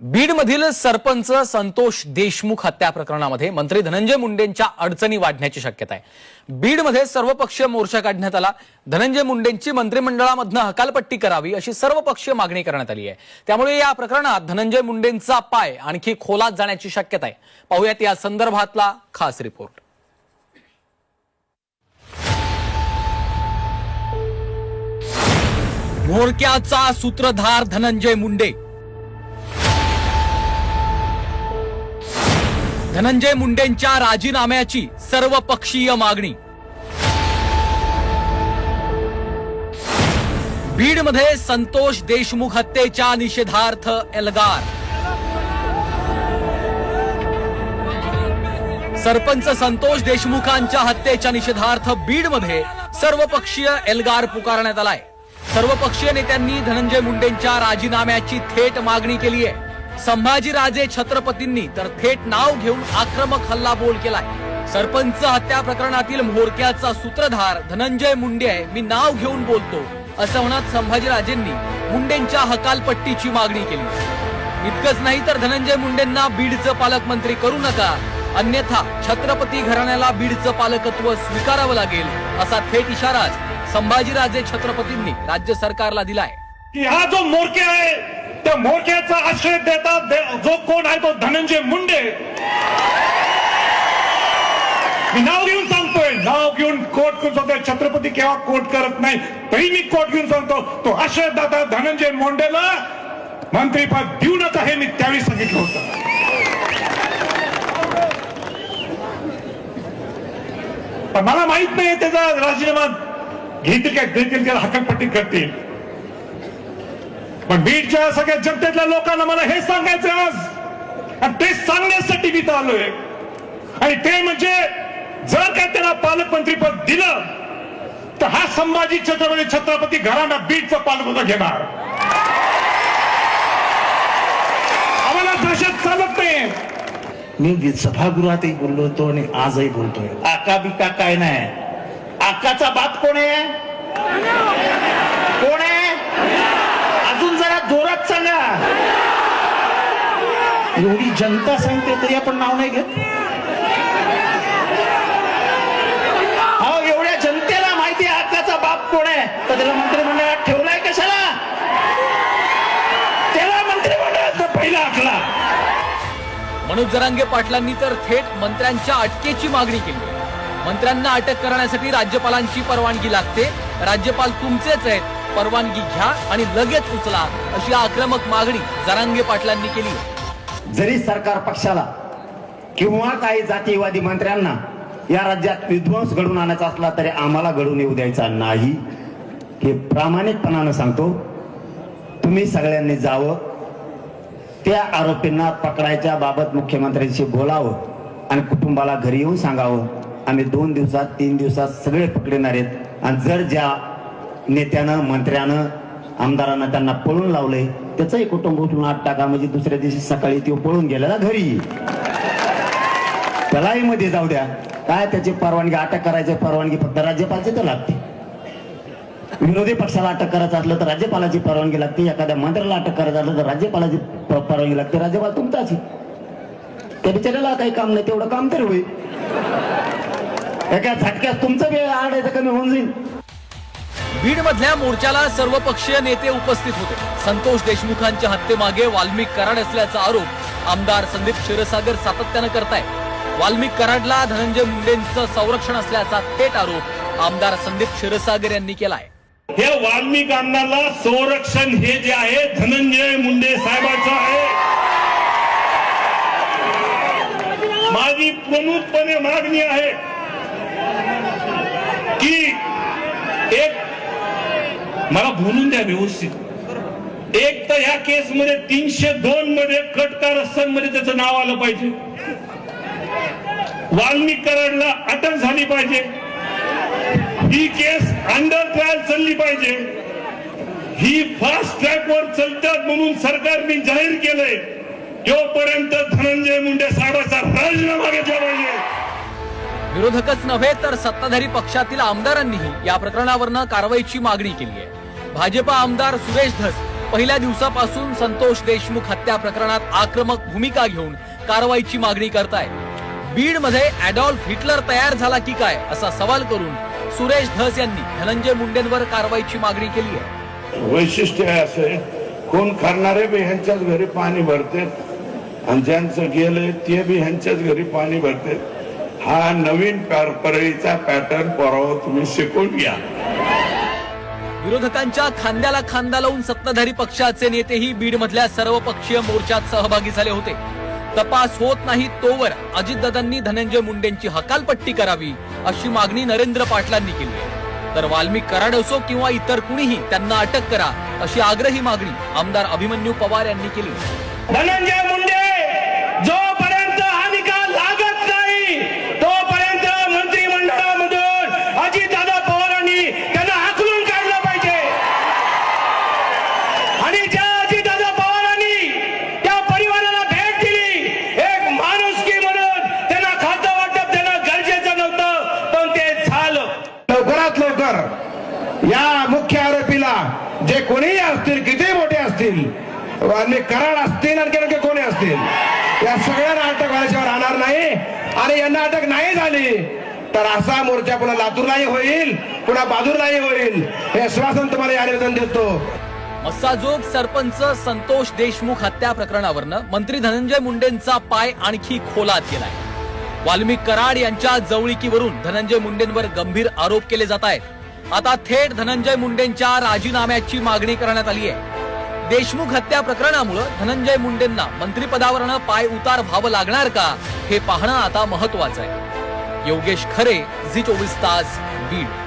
बीडमधील सरपंच संतोष देशमुख हत्या प्रकरणामध्ये मंत्री धनंजय मुंडेंच्या अडचणी वाढण्याची शक्यता आहे. बीडमध्ये सर्वपक्षीय मोर्चा काढण्यात आला. धनंजय मुंडेंची मंत्रिमंडळामधनं हकालपट्टी करावी अशी सर्वपक्षीय मागणी करण्यात आली आहे. त्यामुळे या प्रकरणात धनंजय मुंडेंचा पाय आणखी खोलात जाण्याची शक्यता आहे. पाहूयात या संदर्भातला खास रिपोर्ट. म्होरक्याचा सूत्रधार धनंजय मुंडे धनंजय मुंडेंच्या राजीनाम्याची सर्वपक्षीय मागणी. बीडमध्ये संतोष देशमुख हत्येच्या निषेधार्थ एल्गार. सरपंच संतोष देशमुखांच्या हत्येच्या निषेधार्थ बीडमध्ये सर्वपक्षीय एल्गार पुकारण्यात आलाय. सर्वपक्षीय नेत्यांनी धनंजय मुंडेंच्या राजीनाम्याची थेट मागणी केली आहे संभाजीराजे छत्रपतींनी तर थेट नाव घेऊन आक्रमक हल्लाबोल केलाय. सरपंच हत्या प्रकरणातील म्होरक्याचा सूत्रधार धनंजय मुंडे आहे. मी नाव घेऊन बोलतो. असं म्हणत संभाजीराजेंनी मुंडेंच्या हकालपट्टीची मागणी केली. इतकंच नाही तर धनंजय मुंडेंना बीडचं पालकमंत्री करू नका. अन्यथा छत्रपती घराण्याला बीडचं पालकत्व स्वीकारावं लागेल असा थेट इशाराच संभाजीराजे छत्रपतींनी राज्य सरकारला दिलाय. की हा जो मोरके आहे त्या मोरक्याचा आश्रय देता दे- जो कोण आहे तो धनंजय मुंडे. मी नाव घेऊन सांगतोय. नाव घेऊन कोट करून सांगतोय छत्रपती केव्हा कोट करत नाही तरी मी कोट घेऊन सांगतो. तो आश्रयदाता धनंजय मुंडेला मंत्रीपद देऊ नका हे मी त्यावेळी सांगितलं होतं. पण मला माहीत नाही त्याचा राजीनामा घेतील काय देतील त्याला हकलपट्टी करतील. पण बीडच्या सगळ्या जनतेतल्या लोकांना मला हे सांगायचं आहे आज. आणि ते सांगण्यासाठी मी इथं आलोय. आणि ते म्हणजे जर का त्यांना पालकमंत्रीपद दिलं तर हा संभाजी छत्रपती छत्रपती घराणा बीडचं पालकत्व घेणार. आम्हाला दहशत चालत नाही मी सभागृहातही बोललो होतो आणि आजही बोलतोय. आका बिका काय नाही. आकाचा बाप कोण आहे कोण आहे अजून जरा जोरात सांगा एवढी जनता सांगते तरी आपण नाव नाही घेत. हो एवढ्या जनतेला माहिती आहे आकाचा बाप कोण आहे? तर त्याला मंत्रिमंडळात ठेवलाय कशाला? त्याला मंत्रिमंडळात पहिला आखला. मनोज जरांगे पाटलांनी तर थेट मंत्र्यांच्या अटकेची मागणी केली. मंत्र्यांना अटक करण्यासाठी राज्यपालांची परवानगी लागते. राज्यपाल तुमचेच आहेत. परवानगी घ्या आणि लगेच उचला अशी आक्रमक मागणी जरांगे पाटलांनी केली. आहे जरी सरकार पक्षाला किंवा काही जातीयवादी मंत्र्यांना या राज्यात विध्वंस घडून आणायचा असला तरी आम्हाला घडून येऊ द्यायचा नाही. हे प्रामाणिकपणानं सांगतो. तुम्ही सगळ्यांनी जावं. त्या आरोपींना पकडायच्या बाबत मुख्यमंत्र्यांशी बोलावं आणि कुटुंबाला घरी येऊन सांगावं. आम्ही दोन दिवसात तीन दिवसात सगळे पकडणार आहेत. आणि जर ज्या नेत्यानं मंत्र्यानं आमदारांना त्यांना पळून लावलंय त्याचंही कुटुंब उठून आठ टाका म्हणजे दुसऱ्या दिवशी सकाळी तो पळून गेलेला घरी. त्यालाही मध्ये जाऊ द्या. काय त्याची परवानगी अटक करायची परवानगी फक्त राज्यपालची तर लागते. विरोधी पक्षाला अटक करायचं असलं तर राज्यपालाची परवानगी लागते. एखाद्या मंत्र्याला अटक करायचं असलं तर राज्यपालाची परवानगी लागते. राज्यपाल तुमचाच आहे. त्या बिचाऱ्याला काही काम नाही तेवढं काम तरी होईल. एका झटक्यात तुमचं बी आडायचं कमी होऊन जाईल. बीडमधल्या मोर्चाला सर्वपक्षीय नेते उपस्थित होते. संतोष देशमुखांच्या हत्येमागे वाल्मिक कराड असल्याचा आरोप आमदार संदीप क्षीरसागर सातत्यानं करताय. वाल्मिक कराडला धनंजय मुंडेंचं संरक्षण असल्याचा थेट आरोप आमदार संदीप क्षीरसागर यांनी केलाय. हे वाल्मिक संरक्षण हे जे आहे धनंजय मुंडे साहेबांचं आहे. माझी प्रमुखपणे मागणी आहे की एक मला बोलून द्या व्यवस्थित. एक तर ह्या केस मध्ये तीनशे दोन मध्ये कटकारमध्ये त्याचं नाव आलं पाहिजे. वाल्मिक कराडला अटक झाली पाहिजे. ही केस अंडर ट्रायल चालली पाहिजे. ही फास्ट ट्रॅक वर चालतात म्हणून सरकारने जाहीर केलंय. तोपर्यंत धनंजय मुंडे साहेबाचा राजीनामा घेतला पाहिजे. विरोधकच नव्हे तर सत्ताधारी पक्षातील आमदारांनीही या प्रकरणावरनं कारवाईची मागणी केली आहे. भाजपा आमदार सुरेश धस पहिल्या दिवसापासून संतोष देशमुख हत्या प्रकरणात आक्रमक भूमिका घेऊन कारवाईची मागणी करताय. बीडमध्ये हिटलर तयार झाला की काय असा सवाल करून सुरेश धस यांनी धनंजय मुंडेंवर कारवाईची मागणी केली आहे. वैशिष्ट्य असे कोण करणारे बी ह्यांच्याच घरी पाणी भरते. आणि ज्यांचं गेलंय ते बी ह्यांच्याच घरी पाणी भरतात हा नवीन पर- परळीचा पॅटर्न पोराव तुम्ही शिकून घ्या. विरोधकांच्या खांद्याला खांदा लावून सत्ताधारी पक्षाचे नेतेही बीड मधल्या सर्व पक्षीय मोर्चात सहभागी झाले होते. तपास होत नाही तोवर अजितदादांनी धनंजय मुंडेंची हकालपट्टी करावी अशी मागणी नरेंद्र पाटलांनी केली. तर वाल्मिक कराड असो किंवा इतर कुणीही त्यांना अटक करा अशी आग्रही मागणी आमदार अभिमन्यू पवार यांनी केली. धनंजय मुंडे लवकरात लवकर या मुख्य आरोपीला जे कोणीही असतील किती मोठे असतील आणि कराड असतील आणखी आणखी कोणी असतील या सगळ्यांना अटक व्हायच्यावर राहणार नाही. आणि यांना अटक नाही झाली तर असा मोर्चा पुन्हा लातूरलाही होईल पुन्हा बाजूलाही होईल. हे आश्वासन तुम्हाला या निवेदन देतो. मस्साजोग सरपंच संतोष देशमुख हत्या प्रकरणावरनं मंत्री धनंजय मुंडेंचा पाय आणखी खोलात गेलाय. वाल्मिक कराड यांच्या जवळीकीवरून धनंजय मुंडेंवर गंभीर आरोप केले जात आहेत. आता थेट धनंजय मुंडेंच्या राजीनाम्याची मागणी करण्यात आली आहे. देशमुख हत्या प्रकरणामुळे धनंजय मुंडेंना मंत्रिपदावरनं पाय उतार व्हावं लागणार का हे पाहणं आता महत्वाचं आहे. योगेश खरे झी चोवीस तास बीड.